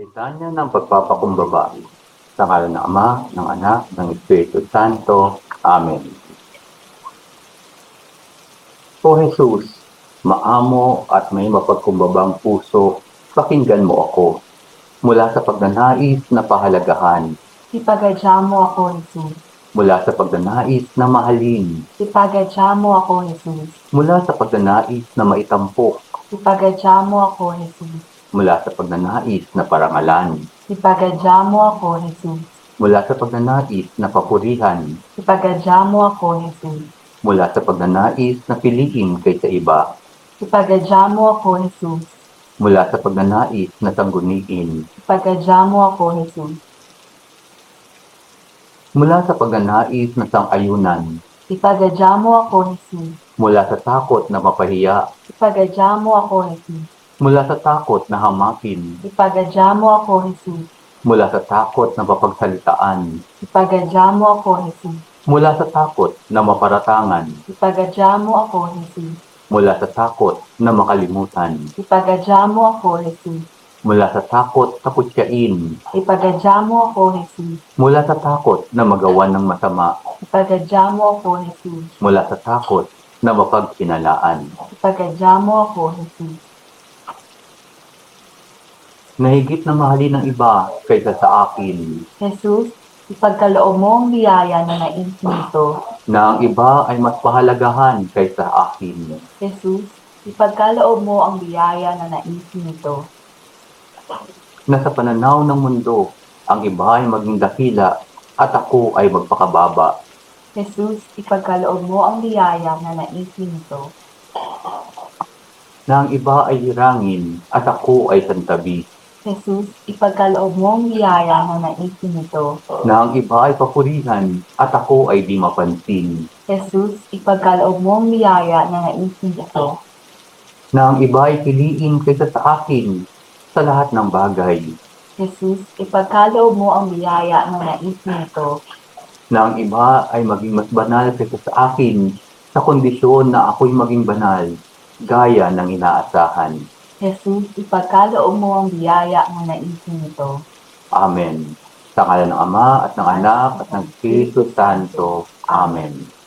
Litanya ng pagpapakumbaba sa ngalan ng Ama, ng Anak, ng Espiritu Santo. Amen. O Jesus, maamo at may mapagkumbabang puso, pakinggan mo ako. Mula sa pagnanais na pahalagahan, Ipagadya mo ako, Jesus. mula sa pagnanais na mahalin, Ipagadya mo ako, Jesus. mula sa pagnanais na maitampok, Ipagadya mo ako, Jesus. Mula sa pagnanais na parangalan, Ipagadya mo ako, Jesus. mula sa pagnanais na papurihan, Ipagadya mo ako, Jesus. mula sa pagnanais na piliin kaysa iba, Ipagadya mo ako, Jesus. mula sa pagnanais na sangguniin, Ipagadya mo ako, Jesus. mula sa pagnanais na sangayunan, Ipagadya mo ako, Jesus. mula sa takot na mapahiya, Ipagadya mo ako, Jesus. Mula sa takot na hamakin, Ipagadya mo ako, Jesus. mula sa takot na mapagsalitaan, Ipagadya mo ako, Jesus. mula sa takot na maparatangan, Ipagadya mo ako, Jesus. mula sa takot na makalimutan, Ipagadya mo ako, Jesus. mula sa takot na kutyain, Ipagadya mo ako, Jesus. mula sa takot na magawan ng masama, Ipagadya mo ako, Jesus. mula sa takot na mapagkinalaan. Ipagadya mo ako, Jesus. Nahigit na mahalin ng iba kaysa sa akin, Jesus, ipagkaloob mo ang biyaya na nais nito. na ang iba ay mas pahalagahan kaysa akin. Jesus, ipagkaloob mo ang biyaya na nais nito. Na sa pananaw ng mundo, ang iba ay maging dakila at ako ay magpakababa. Jesus, ipagkaloob mo ang biyaya na nais nito. Na ang iba ay hirangin at ako ay santabi. Jesus, ipagkaloob mo ang biyaya na nais nito. Na ang iba ay papurihan at ako ay di mapansin. Jesus, ipagkaloob mo ang biyaya na nais nito. Na ang iba ay piliin kaysa sa akin sa lahat ng bagay. Jesus, ipagkaloob mo ang biyaya na nais nito. Na ang iba ay maging mas banal kaysa sa akin sa kondisyon na ako'y maging banal, gaya ng inaasahan. Jesus, ipagkaloob mo ang biyaya na nais nito. Amen. Sa ngalan ng Ama at ng Anak at ng Espiritu Santo. Amen.